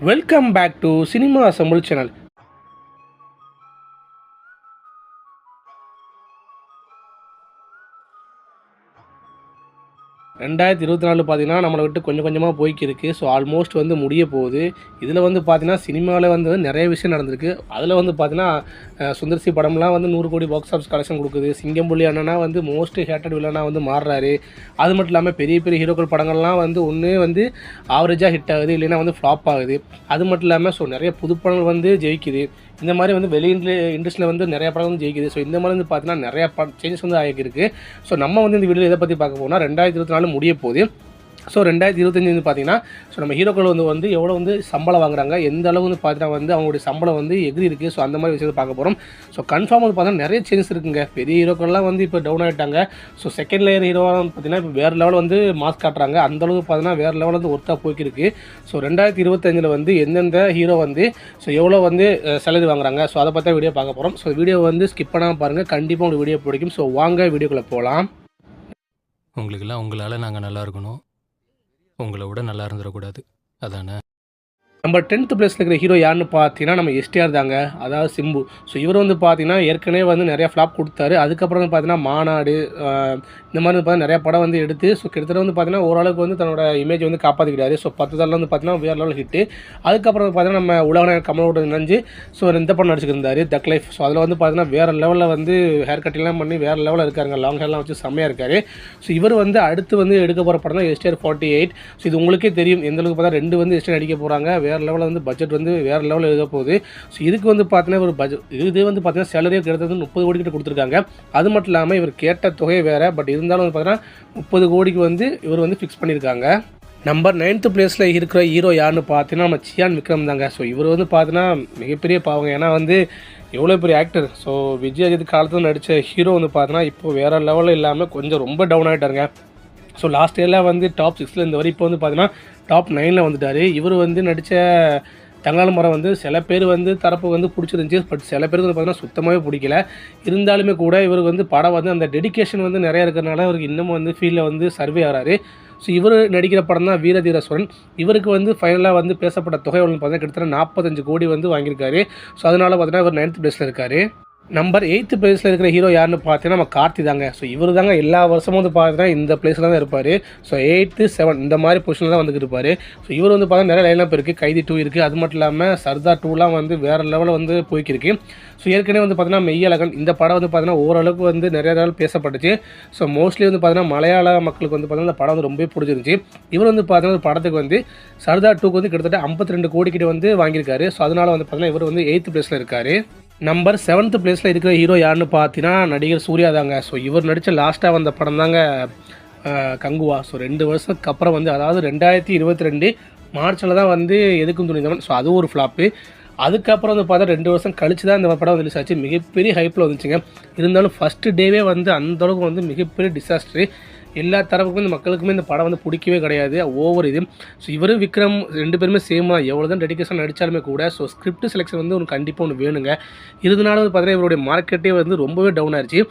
Welcome back to cinema assemble channel ரெண்டாயிரத்தி இருபத்தி நாலு பார்த்தீங்கன்னா நம்மளை விட்டு கொஞ்சம் கொஞ்சமாக போய்க்கு இருக்குது ஸோ ஆல்மோஸ்ட் வந்து முடிய போகுது. இதில் வந்து பார்த்தீங்கன்னா சினிமாவில் வந்து நிறைய விஷயம் நடந்திருக்கு. அதில் வந்து பார்த்தீங்கன்னா சுந்தர்சி படம்லாம் வந்து நூறு கோடி பாக்ஸ் ஆஃபீஸ் கலெக்ஷன் கொடுக்குது. சிங்கம்புலி அண்ணனா வந்து மோஸ்ட் ஹேட்டட் வில்லனாக வந்து மாறுறாரு. அது மட்டும் இல்லாமல் பெரிய பெரிய ஹீரோக்கள் படங்கள்லாம் வந்து ஒன்று வந்து ஆவரேஜாக ஹிட் ஆகுது இல்லைன்னா வந்து ஃப்ளாப் ஆகுது. அது மட்டும் இல்லாமல் ஸோ நிறைய புதுப்படங்கள் வந்து ஜெயிக்குது. இந்த மாதிரி வந்து வெளி இண்டஸ்ட்ரியில் வந்து நிறையா படம் வந்து ஜெயிக்குது. ஸோ இந்த மாதிரி வந்து பார்த்தீங்கன்னா நிறைய சேஞ்சஸ் வந்து ஆகிருக்கு ஸோ நம்ம வந்து இந்த வீடியோ எதை பற்றி பார்க்க போனால் ரெண்டாயிரத்தி இருபத்தி நாலு முடிய போகுது. ஸோ ரெண்டாயிரத்தி இருபத்தஞ்சு வந்து பார்த்தீங்கன்னா ஸோ நம்ம ஹீரோக்கள் வந்து வந்து எவ்வளோ வந்து சம்பளம் வாங்குறாங்க எந்த அளவு வந்து பார்த்தீங்கன்னா வந்து அவங்களுடைய சம்பளம் வந்து எகிரி இருக்குது ஸோ அந்த மாதிரி விஷயத்தை பார்க்க போகிறோம் ஸோ கன்ஃபார்ம் வந்து பார்த்தீங்கன்னா நிறைய சேஞ்சஸ் இருக்குங்க. பெரிய ஹீரோக்கள்லாம் வந்து இப்போ டவுன் ஆகிட்டாங்க ஸோ செகண்ட் லேயர் ஹீரோவாக வந்து பார்த்தீங்கன்னா இப்போ வேறு லெவலில் வந்து மாஸ்க் காட்டுறாங்க. அந்த அளவுக்கு பார்த்தீங்கன்னா வேறு லெவலில் வந்து ஒர்த்தாக போய்க்கிருக்கு. ஸோ ரெண்டாயிரத்தி இருபத்தஞ்சில் வந்து எந்தெந்த ஹீரோ வந்து ஸோ எவ்வளோ வந்து சேலரி வாங்குறாங்க. ஸோ அதை பார்த்தா வீடியோ பார்க்க போகிறோம் ஸோ வீடியோ வந்து ஸ்கிப் பண்ணாமல் பாருங்கள் கண்டிப்பாக உங்களுக்கு வீடியோ பிடிக்கும். ஸோ வாங்க வீடியோக்குள்ளே போகலாம் உங்களுக்கெல்லாம் உங்களால் நாங்கள் நல்லா இருக்கணும். உங்களை விட நல்லா இருந்துடக்கூடாது. அதானே? நம்ம டென்த்து பிளேஸில் இருக்கிற ஹீரோ யாருன்னு பார்த்தீங்கன்னா நம்ம எஸ்டிஆர் தாங்க. அதாவது சிம்பு. ஸோ இவர் வந்து பார்த்தீங்கன்னா ஏற்கனவே வந்து நிறையா ஃப்ளாப் கொடுத்தாரு. அதுக்கப்புறம் வந்து பார்த்தீங்கன்னா மாநாடு இந்த மாதிரி வந்து பார்த்தீங்கன்னா நிறைய படம் வந்து எடுத்து ஸோ கிட்டத்தட்ட வந்து பார்த்தீங்கன்னா ஓரளவுக்கு வந்து தன்னோட இமேஜ் வந்து காப்பாற்றிக்கிட்டாரு ஸோ பத்து தரம் வந்து பார்த்தீங்கன்னா வேறு லெவல் ஹிட்டு அதுக்கப்புறம் வந்து பார்த்தீங்கன்னா நம்ம உலக கமலோட நினைஞ்சு ஸோ இந்த படம் நடிச்சிருந்தாரு தக் லைஃப் ஸோ அதில் வந்து பார்த்தீங்கன்னா வேறு லெவலில் வந்து ஹேர் கட்டிங்லாம் பண்ணி வேறு லெவலில் இருக்காருங்க. லாங் ஹேர்லாம் வச்சு செம்மையாக இருக்காரு. ஸோ இவர் வந்து அடுத்து வந்து எடுக்க போகிற படம் தான் எஸ்டிஆர் ஃபார்ட்டி எயிட் ஸோ இது உங்களுக்கே தெரியும். எந்த அளவுக்கு பார்த்தா ரெண்டு வந்து எஸ்டிஆர் அடிக்க போகிறாங்க வேறு லெவலில் வந்து பட்ஜெட் வந்து வேறு லெவலில் எழுத போகுது. ஸோ இதுக்கு வந்து பார்த்தீங்கன்னா ஒரு பட்ஜெட் இது வந்து பார்த்தீங்கன்னா சேலரியே கிட்டத்தட்ட முப்பது கோடி கிட்ட கொடுத்துருக்காங்க. அது மட்டும் இல்லாமல் இவர் கேட்ட தொகை வேறு பட் இருந்தாலும் வந்து பார்த்தீங்கன்னா முப்பது கோடிக்கு வந்து இவர் வந்து ஃபிக்ஸ் பண்ணியிருக்காங்க. நம்பர் நைன்த்து பிளேஸில் இருக்கிற ஹீரோ யாருன்னு பார்த்தீங்கன்னா நம்ம சியான் விக்ரம் தாங்க. ஸோ இவர் வந்து பார்த்தீங்கன்னா மிகப்பெரிய பாவங்க. ஏன்னா வந்து எவ்வளோ பெரிய ஆக்டர் ஸோ விஜய் அஜித் காலத்தில் நடித்த ஹீரோ வந்து பார்த்தீங்கன்னா இப்போ வேறு லெவலில் இல்லாமல் கொஞ்சம் ரொம்ப டவுன் ஆகிட்டாருங்க ஸோ லாஸ்ட் இயரில் வந்து டாப் சிக்ஸில் இந்த வரை இப்போ வந்து பார்த்தீங்கன்னா டாப் நைனில் வந்துட்டார். இவர் வந்து நடித்த தங்கால மரம் வந்து சில பேர் வந்து தரப்பு வந்து பிடிச்சிருந்துச்சி. பட் சில பேருக்கு வந்து பார்த்தீங்கன்னா சுத்தமாகவே பிடிக்கல. இருந்தாலுமே கூட இவருக்கு வந்து படம் வந்து அந்த டெடிகேஷன் வந்து நிறையா இருக்கிறனால இவருக்கு இன்னமும் வந்து ஃபீல்டில் வந்து சர்வே ஆகிறாரு ஸோ இவர் நடிக்கிற படம் தான் வீரதீரஸ்வரன். இவருக்கு வந்து ஃபைனலாக வந்து பேசப்பட்ட தொகை ஒன்று பார்த்தீங்கன்னா கிட்டத்தட்ட நாற்பத்தஞ்சு கோடி வந்து வாங்கியிருக்காரு. ஸோ அதனால் பார்த்தீங்கன்னா இவர் நைன்த் பிளேஸில் இருக்கார். நம்பர் எயித்து பிளேஸில் இருக்கிற ஹீரோ யாருன்னு பார்த்தீங்கன்னா நம்ம கார்த்தி தாங்க. ஸோ இவர் தாங்க எல்லா வருஷமும் வந்து பார்த்தீங்கன்னா இந்த பிளேஸில் தான் இருப்பார். ஸோ எயித்து செவன் இந்த மாதிரி பொசிஷனில் தான் வந்துட்டு இருப்பார். ஸோ இவர் வந்து பார்த்தீங்கன்னா நிறைய லைனப் இருக்குது கைதி டூ இருக்குது அது மட்டும் இல்லாமல் சர்தார் டூலாம் வந்து வேறு லெவலில் வந்து போய்க்கிருக்கு. ஸோ ஏற்கனவே வந்து பார்த்தீங்கன்னா மெய்யழகன் இந்த படம் வந்து பார்த்தீங்கன்னா ஓரளவுக்கு வந்து நிறைய நாள் பேசப்பட்டுச்சு. ஸோ மோஸ்ட்லி வந்து பார்த்தீங்கன்னா மலையாள மக்களுக்கு வந்து பார்த்தீங்கன்னா இந்த படம் வந்து ரொம்ப பிடிச்சிருந்துச்சி. இவர் வந்து பார்த்தீங்கன்னா படத்துக்கு வந்து சர்தார் டூக்கு வந்து கிட்டத்தட்ட 52 ரெண்டு கோடிக்கிட்ட வந்து வாங்கியிருக்காரு. ஸோ அதனால் வந்து பார்த்தீங்கன்னா இவர் வந்து எயித்து பிளேஸில் இருக்கார். நம்பர் செவன்த் பிளேஸில் இருக்கிற ஹீரோ யாருன்னு பார்த்தீங்கன்னா நடிகர் சூர்யா தாங்க. ஸோ இவர் நடித்த லாஸ்ட்டாக வந்த படம் தாங்க கங்குவா. ஸோ ரெண்டு வருஷத்துக்கு அப்புறம் வந்து அதாவது ரெண்டாயிரத்தி இருபத்தி ரெண்டு மார்ச்சில் தான் வந்து எதுக்கும் துணிந்தவன் ஸோ அது ஒரு ஃப்ளாப்பு அதுக்கப்புறம் வந்து பார்த்தா ரெண்டு வருஷம் கழிச்சு தான் இந்த படம் ரிலீஸ் ஆச்சு. மிகப்பெரிய ஹைப்பில் வந்துச்சுங்க. இருந்தாலும் ஃபஸ்ட்டு டேவே வந்து அந்தளவுக்கு வந்து மிகப்பெரிய டிசாஸ்டரு எல்லா தரப்புக்கும் இந்த மக்களுக்குமே இந்த படம் வந்து பிடிக்கவே கிடையாது. ஓவர் இது. ஸோ இவரும் விக்ரம் ரெண்டு பேருமே சேம் தான். எவ்வளோ தான் டெடிக்கேஷன் நடித்தாலுமே கூட ஸோ ஸ்கிரிப்ட் செலெக்ஷன் வந்து ஒன்று கண்டிப்பாக ஒன்று வேணுங்க. இதனால வந்து பார்த்தீங்கன்னா இவருடைய மார்க்கெட்டே வந்து ரொம்பவே டவுன் ஆயிடுச்சு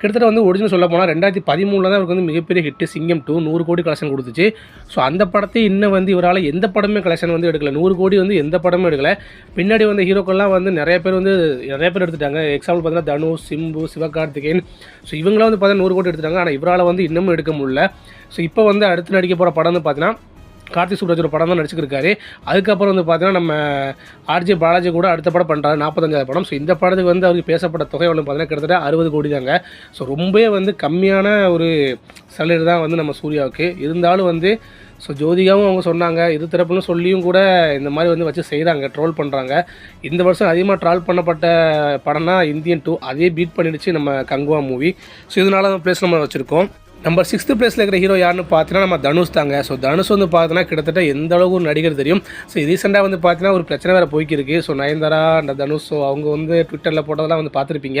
கிட்டத்தட்ட வந்து ஒரிஜினல் சொல்ல போனால் ரெண்டாயிரத்தி பதிமூணில் தான் இவருக்கு வந்து மிகப்பெரிய ஹிட்டு சிங்கம் டூ நூறு கோடி கலெக்ஷன் கொடுத்துச்சு. ஸோ அந்த படத்தை இன்னும் வந்து இவரால் எந்த படமே கலெக்ஷன் வந்து எடுக்கல. நூறு கோடி வந்து எந்த படமும் எடுக்கல. பின்னாடி வந்த ஹீரோக்கள்லாம் வந்து நிறைய பேர் வந்து நிறைய பேர் எடுத்துட்டாங்க. எக்ஸாம்பிள் பார்த்தீங்கன்னா தனுஷ் சிம்பு சிவகார்த்திகேயன். ஸோ இவங்களாம் வந்து பார்த்தீங்கன்னா நூறு கோடி எடுத்துட்டாங்க. ஆனால் இவரால் வந்து இன்னமும் எடுக்க முடியல. ஸோ இப்போ வந்து அடுத்து நடிக்க போகிற படம் வந்து பார்த்தீங்கன்னா கார்த்தி சுப்ராஜோட படம் தான் நடிச்சிருக்காரு. அதுக்கப்புறம் வந்து பார்த்தீங்கன்னா நம்ம ஆர்ஜே பாலாஜி கூட அடுத்த படம் பண்ணுறாரு நாற்பத்தஞ்சாவது படம். ஸோ இந்த படத்துக்கு வந்து அவருக்கு பேசப்பட்ட தொகை வந்து பார்த்தீங்கன்னா கிட்டத்தட்ட அறுபது கோடி தாங்க. ஸோ ரொம்பவே வந்து கம்மியான ஒரு சேலரி தான் வந்து நம்ம சூர்யாவுக்கு. இருந்தாலும் வந்து ஸோ ஜோதிகாவும் அவங்க சொன்னாங்க இது தரப்புன்னு சொல்லியும் கூட இந்த மாதிரி வந்து வச்சு செய்கிறாங்க ட்ரோல் பண்ணுறாங்க இந்த வருஷம் அதிகமாக ட்ரால் பண்ணப்பட்ட படம்னா இந்தியன் டூ அதே பீட் பண்ணிடுச்சு நம்ம கங்குவா மூவி ஸோ இதனால பிளேஸ் நம்ம வச்சுருக்கோம். நம்பர் சிக்ஸ்த்து பிளேஸில் இருக்கிற ஹீரோ யாருன்னு பார்த்தீங்கன்னா நம்ம தனுஷ் தாங்க. ஸோ தனுஷ் வந்து பார்த்தீங்கன்னா கிட்டத்தட்ட எந்த அளவுக்கு ஒரு நடிகர் தெரியும்? ஸோ ரீசெண்டாக வந்து பார்த்தீங்கன்னா ஒரு பிரச்சனை வேறு போய்க்கிருக்கு. ஸோ நயன்தாரா அந்த தனுஷ் ஸோ அவங்க வந்து ட்விட்டரில் போட்டதெல்லாம் வந்து பார்த்துருப்பீங்க.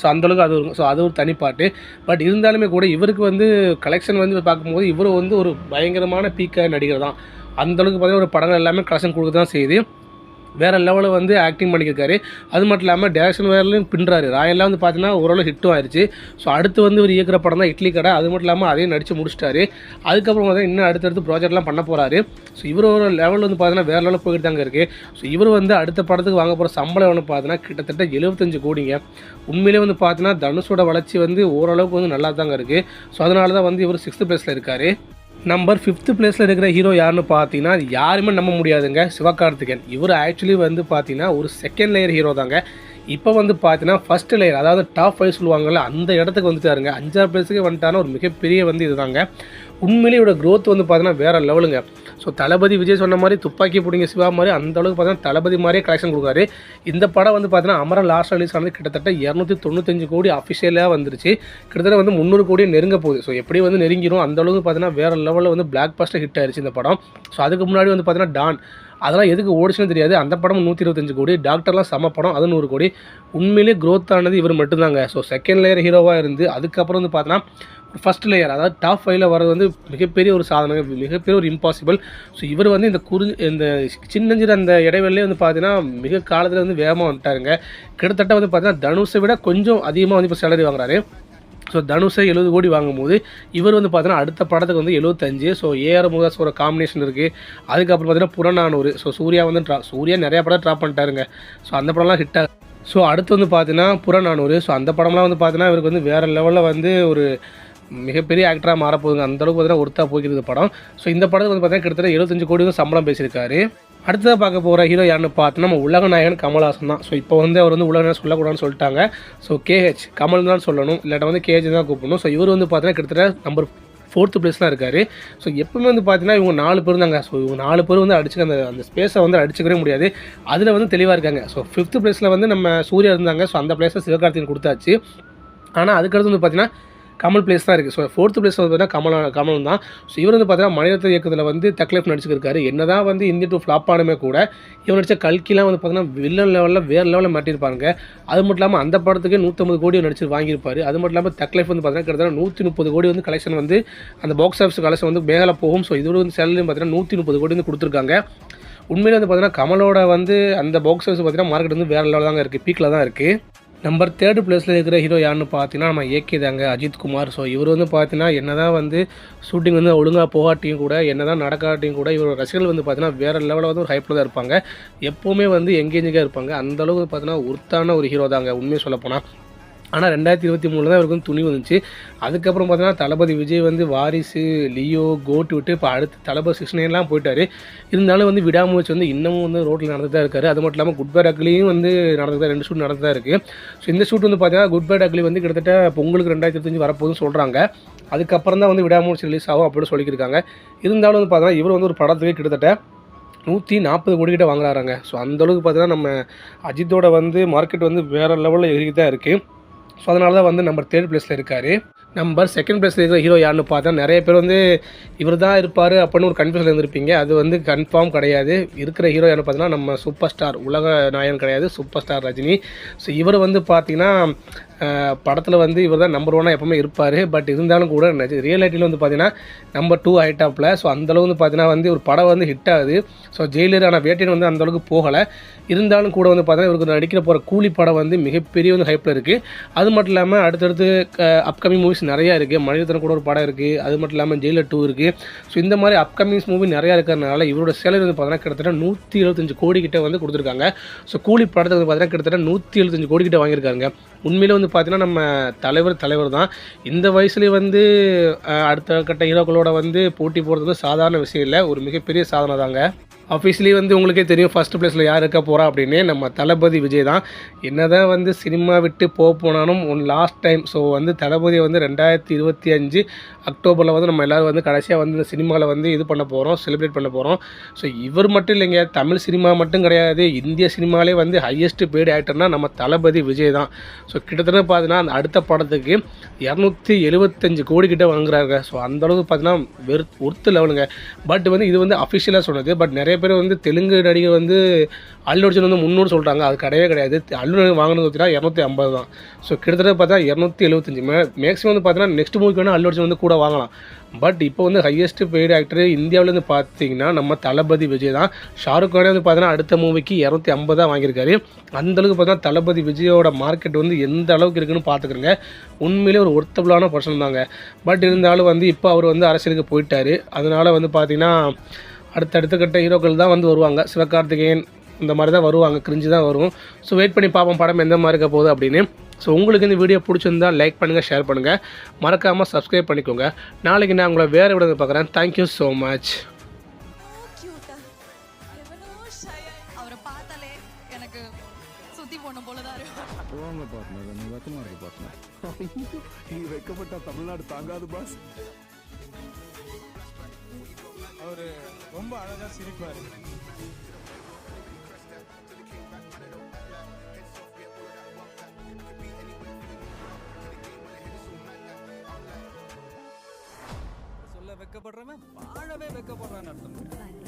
ஸோ அந்தளவுக்கு அது ஒரு ஸோ அது ஒரு தனிப்பாட்டு பட் இருந்தாலுமே கூட இவருக்கு வந்து கலெக்ஷன் வந்து பார்க்கும்போது இவர் வந்து ஒரு பயங்கரமான பீக்க நடிகர் தான் அந்தளவுக்கு பார்த்தீங்கன்னா ஒரு படங்கள் எல்லாமே கலெக்ஷன் கொடுக்க தான் செய்யுது. வேறு லெவலில் வந்து ஆக்டிங் பண்ணியிருக்காரு அது மட்டும் இல்லாமல் டேரக்ஷன் வேறுலையும் பின்னுறாரு. ராயெல்லாம் வந்து பார்த்தீங்கன்னா ஓரளவு ஹிட்டும் ஆயிடுச்சு ஸோ அடுத்து வந்து ஒரு இயக்கிற படம் தான் இட்லி கடை. அது மட்டும் இல்லாமல் அதையும் நடித்து முடிச்சிட்டாரு. அதுக்கப்புறம் வந்து இன்னும் அடுத்தடுத்து ப்ராஜெக்ட்லாம் பண்ண போகிறாரு ஸோ இவர் ஒரு லெவல் வந்து பார்த்தீங்கன்னா வேறு லெவலில் போயிட்டு தாங்க இருக்குது ஸோ இவர் வந்து அடுத்த படத்துக்கு வாங்க போகிற சம்பளம் ஒன்று பார்த்தீங்கன்னா கிட்டத்தட்ட எழுபத்தஞ்சு கோடிங்க. உண்மையிலே வந்து பார்த்தீங்கன்னா தனுஷோட வளர்ச்சி வந்து ஓரளவுக்கு வந்து நல்லா தாங்க இருக்குது ஸோ அதனால தான் வந்து இவர் சிக்ஸ்த் பிளேஸில் இருக்கார். நம்பர் ஃபிஃப்த்து பிளேஸில் இருக்கிற ஹீரோ யாருன்னு பார்த்தீங்கன்னா யாருமே நம்ப முடியாதுங்க. சிவகார்த்திகன் இவர் ஆக்சுவலி வந்து பார்த்தீங்கன்னா ஒரு செகண்ட் லேயர் ஹீரோ தாங்க. இப்போ வந்து பார்த்தீங்கன்னா ஃபர்ஸ்ட் லேயர் அதாவது டாப் ஃபைவ் சொல்லுவாங்கல்ல அந்த இடத்துக்கு வந்துட்டாருங்க. அஞ்சாறு பிளேஸுக்கு வந்துட்டான ஒரு மிகப்பெரிய வந்து இதுதாங்க. உண்மையிலேயே இவரோட க்ரோத் வந்து பார்த்தீங்கன்னா வேறு லெவலுங்க ஸோ தளபதி விஜய் சொன்ன மாதிரி துப்பாக்கி பிடிங்க சிவா மாதிரி அந்த அளவுக்கு பார்த்தீங்கன்னா தளபதி மாதிரியே கலெக்ஷன் கொடுக்காரு இந்த படம் வந்து பார்த்தீங்கன்னா அமரன் லாஸ்ட் ரிலீஸ் ஆனது கிட்டத்தட்ட இரநூத்தி தொண்ணூத்தஞ்சு கோடி அஃபிஷியலாக வந்துருச்சு. கிட்டத்தட்ட வந்து முந்நூறு கோடியே நெருங்க போகுது. ஸோ எப்படி வந்து நெருங்கிரும் அந்த அளவுக்கு பார்த்தீங்கன்னா வேறு லெவலில் வந்து பிளாக் பஸ்டர் ஹிட் ஆயிருச்சு இந்த படம். ஸோ அதுக்கு முன்னாடி வந்து பார்த்தீங்கன்னா டான். அதெல்லாம் எதுக்கு ஓடிச்சுன்னு தெரியாது. அந்த படம் நூற்றி இருபத்தஞ்சு கோடி. டாக்டர்லாம் செம படம். அது நூறு கோடி. உண்மையிலேயே க்ரோத் ஆனது இவர் மட்டும்தாங்க. ஸோ செகண்ட் லேயர் ஹீரோவாக இருந்து அதுக்கப்புறம் வந்து பார்த்தோன்னா ஃபஸ்ட் லேயர் அதாவது டாப் ஃபைவ்ல வர்றது வந்து மிகப்பெரிய ஒரு சாதனை மிகப்பெரிய ஒரு இம்பாசிபிள் ஸோ இவர் வந்து இந்த குறி இந்த சின்னஞ்சிற அந்த இடைவெளியே வந்து பார்த்தீங்கன்னா மிக காலத்தில் வந்து வேகமாக வந்துட்டாருங்க. கிட்டத்தட்ட வந்து பார்த்தீங்கன்னா தனுஷை விட கொஞ்சம் அதிகமாக வந்து இப்போ சேலரி வாங்குறாரு. ஸோ தனுஷை எழுபது கோடி வாங்கும்போது இவர் வந்து பார்த்தீங்கன்னா அடுத்த படத்துக்கு வந்து எழுபத்தஞ்சு. ஸோ ஏஆர் முகாஸ் ஒரு காம்பினேஷன் இருக்குது அதுக்கப்புறம் பார்த்தீங்கன்னா புறநானூறு. ஸோ சூர்யா வந்து ட்ரா சூர்யா நிறையா படம் ட்ராப் பண்ணிட்டாருங்க. ஸோ அந்த படம்லாம் ஹிட் ஆகும் ஸோ அடுத்து வந்து பார்த்தீங்கன்னா புறநானூறு. ஸோ அந்த படம்லாம் வந்து பார்த்தீங்கன்னா இவருக்கு வந்து வேறு லெவலில் வந்து ஒரு மிகப்பெரிய ஆக்டராக மாறப்போகுதுங்க. அந்த அளவுக்கு பார்த்தீங்கன்னா ஒருத்தா போகிறது படம். ஸோ இந்த படத்துக்கு வந்து பார்த்தீங்கன்னா கிட்டத்தட்ட எழுபத்தஞ்சு கோடி வந்து சம்பளம் பேசியிருக்காரு. அடுத்ததாக பார்க்க போகிற ஹீரோ யாருன்னு பார்த்தோன்னா நம்ம உலக நாயகன் கமல்ஹாசன் தான். ஸோ இப்போ வந்து அவர் வந்து உலக நாயகன் சொல்லக்கூடாதுன்னு சொல்லிட்டாங்க. ஸோ கேஹெச் கமல் தான் சொல்லணும். இல்லாட்ட வந்து கேஹெச் தான் கூப்பிடணும். ஸோ இவர் வந்து பார்த்தீங்கன்னா கிட்டத்தட்ட நம்பர் ஃபோர்த்து பிளேஸ்லாம் இருக்கார். ஸோ எப்பவுமே வந்து பார்த்தீங்கன்னா இவங்க நாலு பேர் தாங்க. ஸோ இவங்க நாலு பேர் வந்து அடிச்சுக்க அந்த அந்த ஸ்பேஸை வந்து அடிச்சுக்கவே முடியாது. அதில் வந்து தெளிவாக இருக்காங்க. ஸோ ஃபிஃப்த் பிளேஸில் வந்து நம்ம சூர்யா இருந்தாங்க. ஸோ அந்த ப்ளேஸை சிவகார்த்திகன் கொடுத்தாச்சு. ஆனால் அதுக்கடுத்து வந்து பார்த்தீங்கன்னா கமல் பிளேஸ் தான் இருக்குது ஸோ ஃபோர்த்து பிளேஸ் வந்து பார்த்தீங்கன்னா கமல் கமல் தான். ஸோ இவர் வந்து பார்த்தீங்கன்னா மணிரத்ன இயக்கத்தில் வந்து தக்லைஃப் நடிச்சிருக்காரு. என்னதான் வந்து இந்தி டூ ஃப்ளாப் ஆனுமே கூட இவர் நடித்த கல்கிலாம் வந்து பார்த்தீங்கன்னா வில்லன் லெவலில் வேறு லெவலில் மாட்டியிருப்பாங்க அது மட்டும் இல்லாமல் அந்த படத்துக்கு நூற்றம்பது கோடி நடிச்சு வாங்கியிருப்பார். அது மட்டும் இல்லாமல் தக்லைஃப் வந்து பார்த்தீங்கன்னா கிட்டத்தட்ட நூற்றி முப்பது கோடி வந்து கலெக்ஷன் வந்து அந்த பாக்ஸ் ஆஃபீஸ் கலெக்ஷன் வந்து மேலே போகும். ஸோ இதோட வந்து சேலரியும் பார்த்தீங்கன்னா நூற்றி முப்பது கோடி வந்து கொடுத்துருக்காங்க. உண்மையில் வந்து பார்த்தீங்கன்னா கமலோட வந்து அந்த பாக்ஸ் ஆஃபீஸ் பார்த்தீங்கன்னா மார்க்கெட் வந்து வேறு லெவலில் தாங்க இருக்குது பீக்கில் தான் இருக்குது நம்பர் தேர்ட் பிளேஸில் இருக்கிற ஹீரோ யாருன்னு பார்த்தீங்கன்னா நம்ம ஏகே தாங்க அஜித் குமார். ஸோ இவர் வந்து பார்த்தீங்கன்னா என்னதான் வந்து ஷூட்டிங் வந்து ஒழுங்காக போகாட்டியும் கூட என்னதான் நடக்காட்டியும் கூட இவரோட ரசிகர்கள் வந்து பார்த்தீங்கன்னா வேறு லெவலில் வந்து ஒரு ஹைப்பில் தான் இருப்பாங்க. எப்போவுமே வந்து எங்கேஜிங்காக இருப்பாங்க. அந்த அளவுக்கு பார்த்தீங்கன்னா உருத்தான ஒரு ஹீரோ தாங்க. உண்மையை சொல்லப்போனால் ஆனால் ரெண்டாயிரத்தி இருபத்தி மூணில் தான் இவருக்கு வந்து துணி வந்துச்சு. அதுக்கப்புறம் பார்த்தீங்கன்னா தளபதி விஜய் வந்து வாரிசு லியோ கோட்டு விட்டு இப்போ அடுத்து தளபதி சிக்ஸ் நைன்லாம் இருந்தாலும் வந்து விடாமுயற்சி வந்து இன்னமும் வந்து ரோட்டில் நடந்து தான் இருக்காரு. அது மட்டும் இல்லாமல் குட் பேட் அக்லியும் வந்து நடந்து தான் ரெண்டு ஷூட் நடந்து தான் இருக்குது ஸோ இந்த ஷூட் வந்து பார்த்தீங்கன்னா குட் பேட் அக்லி வந்து கிட்டத்தட்ட பொங்கலுக்கு ரெண்டாயிரத்தி இருபத்தஞ்சு வரப்போகுதுன்னு சொல்கிறாங்க அதுக்கப்புறம் தான் வந்து விடாமுயற்சி ரிலீஸ் ஆகும் அப்படின்னு சொல்லியிருக்காங்க இருந்தாலும் வந்து பார்த்தீங்கன்னா இவர் வந்து ஒரு படத்துக்கு கிட்டத்தட்ட நூற்றி நாற்பது கோடி கிட்ட வாங்குறாங்க ஸோ அந்தளவுக்கு பார்த்தீங்கன்னா நம்ம அஜித்தோட வந்து மார்க்கெட் வந்து வேறு லெவலில் ஏறி தான் இருக்குது ஸோ அதனால தான் வந்து நம்பர் தேர்ட் பிளேஸில் இருக்கார். நம்பர் செகண்ட் பிளேஸில் இருக்கிற ஹீரோ யாருன்னு பார்த்தா நிறைய பேர் வந்து இவர் தான் இருப்பார் அப்படின்னு ஒரு கன்ஃபியூஷன் இருந்திருப்பீங்க. அது வந்து கன்ஃபார்ம் கிடையாது. இருக்கிற ஹீரோ யாருன்னு பார்த்தீங்கன்னா நம்ம சூப்பர் ஸ்டார் உலக நாயகன் கிடையாது. Super star Rajini. ஸோ இவர் வந்து பார்த்திங்கன்னா படத்தில் வந்து இவர் தான் நம்பர் ஒன்னாக எப்பவுமே இருப்பார். பட் இருந்தாலும் கூட ரியாலிட்டியில் வந்து பார்த்தீங்கன்னா நம்பர் டூ ஹைட்டாப்பில் ஸோ அந்தளவு வந்து பார்த்தீங்கன்னா வந்து ஒரு படம் வந்து ஹிட் ஆகுது. ஸோ ஜெயிலர் ஆனால் வேட்டையன் வந்து அந்தளவுக்கு போகலை. இருந்தாலும் கூட வந்து பார்த்தீங்கன்னா இவருக்கு நடிக்கிற போகிற கூலி படம் வந்து மிகப்பெரிய வந்து ஹைப்பில் இருக்குது அது மட்டும் இல்லாமல் அடுத்தடுத்து அப்கமிங் மூவிஸ் நிறையா இருக்குது மனிதத்தனம் கூட ஒரு படம் இருக்குது அது மட்டும் இல்லாமல் ஜெயிலர் டூ இருக்குது ஸோ இந்த மாதிரி அப்கமிங்ஸ் மூவி நிறையா இருக்கிறதுனால இவரோட சேலரி வந்து பார்த்தீங்கன்னா கிட்டத்தட்ட நூற்றி எழுபத்தஞ்சு கோடி கிட்ட வந்து கொடுத்துருக்காங்க. ஸோ கூலி படத்துக்கு வந்து பார்த்தீங்கன்னா கிட்டத்தட்ட நூற்றி எழுபத்தஞ்சு கோடி கிட்ட வாங்கியிருக்காங்க. உண்மையிலே வந்து பார்த்தீங்கன்னா நம்ம தலைவர் தலைவர் தான். இந்த வயசுலேயே வந்து அடுத்த கட்ட ஹீரோக்களோட வந்து போட்டி போகிறது வந்து சாதாரண விஷயம் இல்லை. ஒரு மிகப்பெரிய சாதனை தாங்க ஆஃபீஸ்லேயே வந்து உங்களுக்கே தெரியும் ஃபர்ஸ்ட் பிளேஸில் யார் இருக்க போகிறா அப்படின்னு நம்ம தளபதி விஜய் தான். என்ன தான் வந்து சினிமா விட்டு போக போனாலும் ஒன் லாஸ்ட் டைம் ஸோ வந்து தளபதி வந்து ரெண்டாயிரத்தி இருபத்தி அஞ்சு அக்டோபரில் வந்து நம்ம எல்லோரும் வந்து கடைசியாக வந்து இந்த சினிமாவில் வந்து இது பண்ண போகிறோம் செலிப்ரேட் பண்ண போகிறோம் ஸோ இவர் மட்டும் இல்லைங்க தமிழ் சினிமா மட்டும் கிடையாது இந்திய சினிமாலே வந்து ஹையஸ்ட் பேடு ஆக்டர்னால் நம்ம தளபதி விஜய் தான். ஸோ கிட்டத்தட்ட பார்த்தீங்கன்னா அந்த அடுத்த படத்துக்கு இரநூத்தி எழுபத்தஞ்சு கோடி கிட்ட வாங்குறாங்க ஸோ அந்தளவுக்கு பார்த்தீங்கன்னா வெறு ஒர்த்து லெவலுங்க பட் வந்து இது வந்து அஃபிஷியலாக சொன்னது பட் நிறைய பேர் வந்து தெலுங்கு நடிகர் வந்து அல்லு அர்ஜுன் வந்து முந்நூறு சொல்கிறாங்க அது கிடையவே கிடையாது. அல்லு வாங்கினது பார்த்தீங்கன்னா இரநூத்தி ஐம்பது தான். ஸோ கிட்டத்தட்ட பார்த்தா இரநூத்தி எழுபத்தஞ்சு மே மேக்ஸிமம் வந்து பார்த்தீங்கன்னா நெக்ஸ்ட் மூவிக்கு வேணால் அல்லு அர்ஜுன் வந்து கூட வாங்கலாம். பட் இப்போ வந்து ஹையஸ்ட் பெய்டு ஆக்டர் இந்தியாவிலேருந்து பார்த்தீங்கன்னா நம்ம தளபதி விஜய் தான். ஷாருக் கானே வந்து பார்த்தீங்கன்னா அடுத்த மூவிக்கு இரநூத்தி ஐம்பது தான் வாங்கியிருக்காரு. அந்தளவுக்கு பார்த்தீங்கன்னா தளபதி விஜயோட மார்க்கெட் வந்து எந்த அளவுக்கு இருக்குன்னு பார்த்துக்கிறங்க. உண்மையிலே ஒரு ஒர்த்தபுளான பர்சன் தாங்க. பட் இருந்தாலும் வந்து இப்போ அவர் வந்து அரசியலுக்கு போயிட்டார். அதனால் வந்து பார்த்திங்கன்னா அடுத்தடுத்த கட்ட ஹீரோக்கள் தான் வந்து வருவாங்க. சிவகார்த்திகேயன் இந்த மாதிரி தான் வருவாங்க. கிரிஞ்சு தான் வரும். ஸோ வெயிட் பண்ணி பார்ப்போம் படம் எந்த மாதிரி இருக்க போகுது அப்படின்னு. ஸோ உங்களுக்கு இந்த வீடியோ பிடிச்சிருந்தா லைக் பண்ணுங்கள் ஷேர் பண்ணுங்கள் மறக்காமல் சப்ஸ்கிரைப் பண்ணிக்கோங்க. நாளைக்கு நான் உங்களை வேறு விட பார்க்குறேன். தேங்க்யூ ஸோ மச் அவரை பார்த்தாலே எனக்கு சுத்தி போன இருக்கும் பார்ட்னர் இருக்கு பார்ட்னர் நீ வைக்கப்பட்ட தமிழ்நாடு தாங்காது பாஸ் அவரு ரொம்ப அழகா சிரிப்பாரு. சொல்ல வெக்கப்படுறவன் வாழவே வெக்கப்படுறான்னு அர்த்தம்.